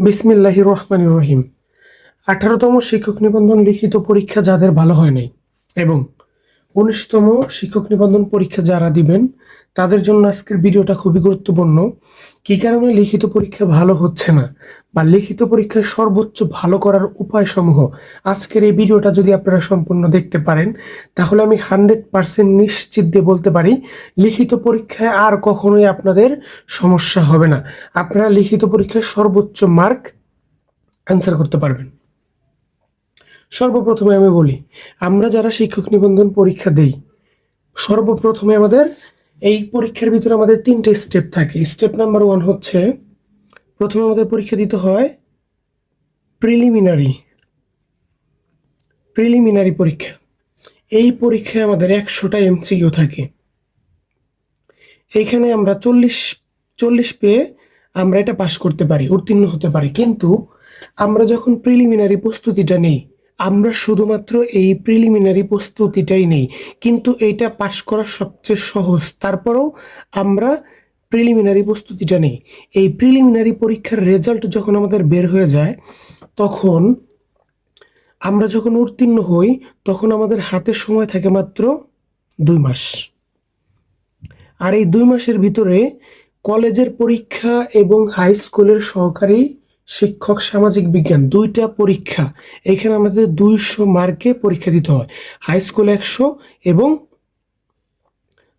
বিসমিল্লাহ রহমান রহিম। আঠারোতম শিক্ষক নিবন্ধন লিখিত পরীক্ষা যাদের ভালো হয় নাই এবং উনিশতম শিক্ষক নিবন্ধন পরীক্ষা যারা দিবেন, তাদের জন্য আজকের ভিডিওটা খুবই গুরুত্বপূর্ণ। কী কারণে লিখিত পরীক্ষা ভালো হচ্ছে না বা লিখিত পরীক্ষায় সর্বোচ্চ ভালো করার উপায়সমূহ? আজকের এই ভিডিওটা যদি আপনারা সম্পূর্ণ দেখতে পারেন, তাহলে আমি হান্ড্রেড পার্সেন্ট নিশ্চিত দিয়ে বলতে পারি, লিখিত পরীক্ষায় আর কখনোই আপনাদের সমস্যা হবে না। আপনারা লিখিত পরীক্ষায় সর্বোচ্চ মার্ক অ্যান্সার করতে পারবেন। সর্বপ্রথমে আমি বলি, আমরা যারা শিক্ষক নিবন্ধন পরীক্ষা দেই, সর্বপ্রথমে আমাদের এই পরীক্ষার ভিতরে আমাদের তিনটে স্টেপ থাকে। স্টেপ নাম্বার ওয়ান হচ্ছে, প্রথমে আমাদের পরীক্ষা দিতে হয় প্রিলিমিনারি প্রিলিমিনারি পরীক্ষা। এই পরীক্ষায় আমাদের একশোটা এমসিকিউ থাকে। এইখানে আমরা চল্লিশ চল্লিশ পেয়ে আমরা এটা পাশ করতে পারি, উত্তীর্ণ হতে পারি। কিন্তু আমরা যখন প্রিলিমিনারি প্রস্তুতিটা নেই আমরা শুধুমাত্র এই প্রিলিমিনারি প্রস্তুতিটাই নেই। কিন্তু এটা পাশ করা সবচেয়ে সহজ। তারপরেও আমরা প্রিলিমিনারি প্রস্তুতিটা নেই। এই প্রিলিমিনারি পরীক্ষার রেজাল্ট যখন আমাদের বের হয়ে যায়, তখন আমরা যখন উত্তীর্ণ হই, তখন আমাদের হাতে সময় থাকে মাত্র দুই মাস। আর এই দুই মাসের ভিতরে কলেজের পরীক্ষা এবং হাই স্কুলের সহকারী শিক্ষক, সামাজিক বিজ্ঞান দুইটা পরীক্ষা। এখানে আমাদের দুইশো মার্কে পরীক্ষা দিতে হয়। হাই স্কুল একশো এবং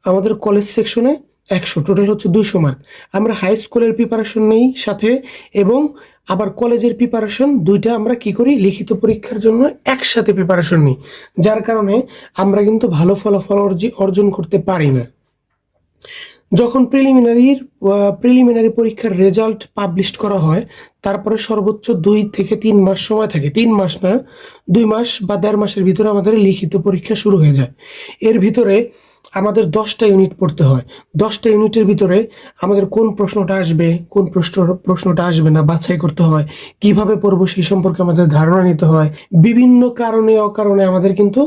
আমাদের কলেজ সেকশনে একশো। টোটাল হচ্ছে দুইশো মার্ক। আমরা হাই স্কুলের প্রিপারেশন নেই সাথে এবং আবার কলেজের প্রিপারেশন দুইটা আমরা কি করি? লিখিত পরীক্ষার জন্য একসাথে প্রিপারেশন নিই। যার কারণে আমরা কিন্তু ভালো ফলাফল অর্জি- অর্জন করতে পারি না। যখন প্রিলিমিনারির প্রিলিমিনারি পরীক্ষার রেজাল্ট পাবলিশ করা হয়, তারপরে সর্বোচ্চ দুই থেকে তিন মাস সময় থাকে। তিন মাস না, দুই মাস বা দেড় মাসের ভিতরে আমাদের লিখিত পরীক্ষা শুরু হয়ে যায়। এর ভিতরে আমাদের দশটা ইউনিট পড়তে হয়। দশটা ইউনিটের ভিতরে আমাদের কোন প্রশ্নটা আসবে, কোন প্রশ্ন, প্রশ্নটা আসবে না বাছাই করতে হয়, কীভাবে পড়ব সেই সম্পর্কে আমাদের ধারণা নিতে হয়। বিভিন্ন কারণে অকারণে আমাদের কিন্তু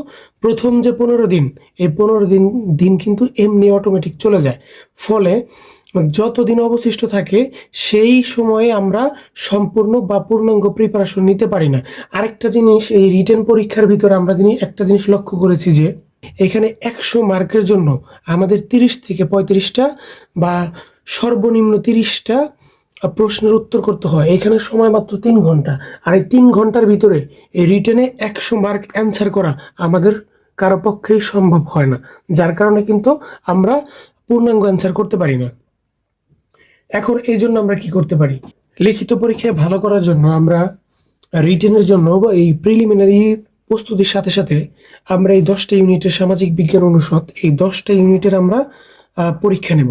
প্রথম যে পনেরো দিন, এই পনেরো দিন দিন কিন্তু এমনি অটোমেটিক চলে যায়। ফলে যতদিন অবশিষ্ট থাকে, সেই সময়ে আমরা সম্পূর্ণ বা পূর্ণাঙ্গ প্রিপারেশন নিতে পারি না। আরেকটা জিনিস, এই রিটেন পরীক্ষার ভিতরে আমরা যিনি একটা জিনিস লক্ষ্য করেছি যে এখানে একশো মার্কের জন্য আমাদের তিরিশ থেকে পঁয়ত্রিশটা বা সর্বনিম্ন তিরিশটা প্রশ্নের উত্তর করতে হয়। এখানে সময় মাত্র তিন ঘণ্টা। আর এই তিন ঘণ্টার ভিতরে এই রিটেনে একশো মার্ক অ্যান্সার করা আমাদের কারও পক্ষেই সম্ভব হয় না। যার কারণে কিন্তু আমরা পূর্ণাঙ্গ অ্যান্সার করতে পারি না। এখন এই জন্য আমরা কি করতে পারি? লিখিত পরীক্ষায় ভালো করার জন্য আমরা রিটেনের জন্য বা এই প্রিলিমিনারি প্রস্তুতির সাথে সাথে আমরা এই দশটা ইউনিটের সামাজিক বিজ্ঞান অনুষদ, এই দশটা ইউনিটের আমরা পরীক্ষা নেব।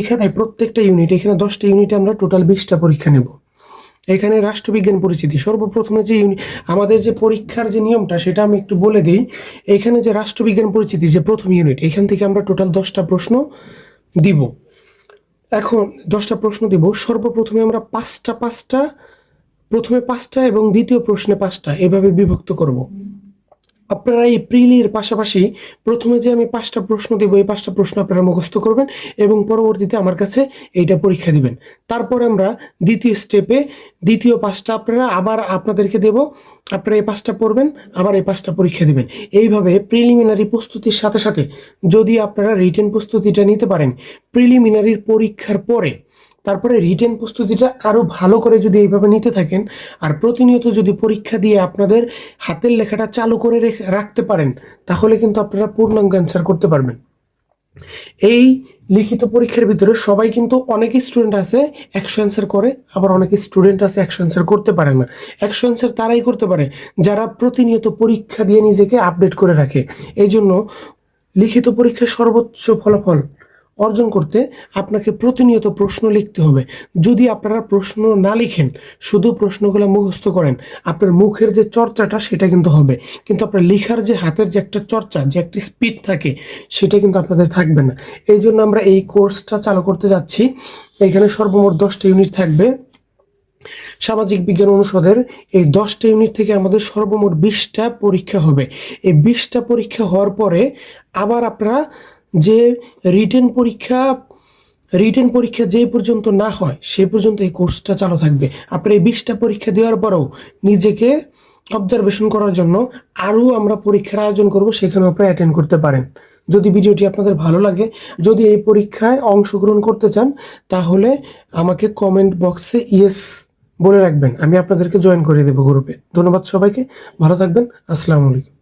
এখানে প্রত্যেকটা ইউনিট, এখানে দশটা ইউনিটে আমরা টোটাল বিশটা পরীক্ষা নেব। এখানে রাষ্ট্রবিজ্ঞান পরিচিতি, সর্বপ্রথমে যে আমাদের যে পরীক্ষার যে নিয়মটা, সেটা আমি একটু বলে দিই। এখানে যে রাষ্ট্রবিজ্ঞান পরিচিতি, যে প্রথম ইউনিট, এখান থেকে আমরা টোটাল দশটা প্রশ্ন দিব। এখন দশটা প্রশ্ন দিব। সর্বপ্রথমে আমরা পাঁচটা পাঁচটা, প্রথমে পাঁচটা এবং দ্বিতীয় প্রশ্নে পাঁচটা এভাবে বিভক্ত করব। আপনারা এই প্রিলির পাশাপাশি প্রথমে যে আমি পাঁচটা প্রশ্ন দেবো, এই পাঁচটা প্রশ্ন আপনারা মুখস্থ করবেন এবং পরবর্তীতে আমার কাছে এইটা পরীক্ষা দিবেন। তারপর আমরা দ্বিতীয় স্টেপে দ্বিতীয় পাঁচটা আপনারা আবার আপনাদেরকে দেব, আপনারা এই পাঁচটা পড়বেন, আবার এই পাঁচটা পরীক্ষা দেবেন। এইভাবে প্রিলিমিনারি প্রস্তুতির সাথে সাথে যদি আপনারা রিটেন প্রস্তুতিটা নিতে পারেন, প্রিলিমিনারির পরীক্ষার পরে তারপরে রিটেন প্রস্তুতিটা আরও ভালো করে যদি এইভাবে নিতে থাকেন, আর প্রতিনিয়ত যদি পরীক্ষা দিয়ে আপনাদের হাতের লেখাটা চালু করে রেখে- রাখতে পারেন, তাহলে কিন্তু আপনারা পূর্ণাঙ্গ অ্যান্সার করতে পারবেন। এই লিখিত পরীক্ষার ভিতরে সবাই কিন্তু অনেক স্টুডেন্ট আছে, একশো অ্যান্সার করে, আবার অনেক স্টুডেন্ট আছে একশো অ্যান্সার করতে পারে না। একশো অ্যান্সার তারাই করতে পারে, যারা প্রতিনিয়ত পরীক্ষা দিয়ে নিজেকে আপডেট করে রাখে। এই জন্য লিখিত পরীক্ষায় সর্বোচ্চ ফলাফল অর্জন করতে আপনাকে প্রতিনিয়ত প্রশ্ন লিখতে হবে। যদি আপনারা প্রশ্ন না লিখেন, শুধু প্রশ্নগুলো মুখস্থ করেন, আপনার মুখের যে চর্চাটা সেটা কিন্তু হবে। কিন্তু আপনার লেখার যে হাতের যে একটা চর্চা, যে একটা স্পিড থাকে, সেটা কিন্তু আপনাদের থাকবে না। এই জন্য আমরা এই কোর্সটা চালু করতে যাচ্ছি। এখানে সর্বমোট দশটা ইউনিট থাকবে। সামাজিক বিজ্ঞান অনুষদের এই দশটা ইউনিট থেকে আমাদের সর্বমোট বিশটা পরীক্ষা হবে। এই বিশটা পরীক্ষা হওয়ার পরে আবার আপনারা যে রিটেন পরীক্ষা রিটেন পরীক্ষা যে পর্যন্ত না হয়, সে পর্যন্ত এই কোর্সটা চালু থাকবে। আপনার এই বিশটা পরীক্ষা দেওয়ার পরেও নিজেকে অবজারভেশন করার জন্য আরও আমরা পরীক্ষার আয়োজন করব, সেখানেও আপনারা অ্যাটেন্ড করতে পারেন। যদি ভিডিওটি আপনাদের ভালো লাগে, যদি এই পরীক্ষায় অংশগ্রহণ করতে চান, তাহলে আমাকে কমেন্ট বক্সে ইয়েস বলে রাখবেন। আমি আপনাদেরকে জয়েন করে দেবো গ্রুপে ধন্যবাদ সবাইকে। ভালো থাকবেন। আসসালামু আলাইকুম।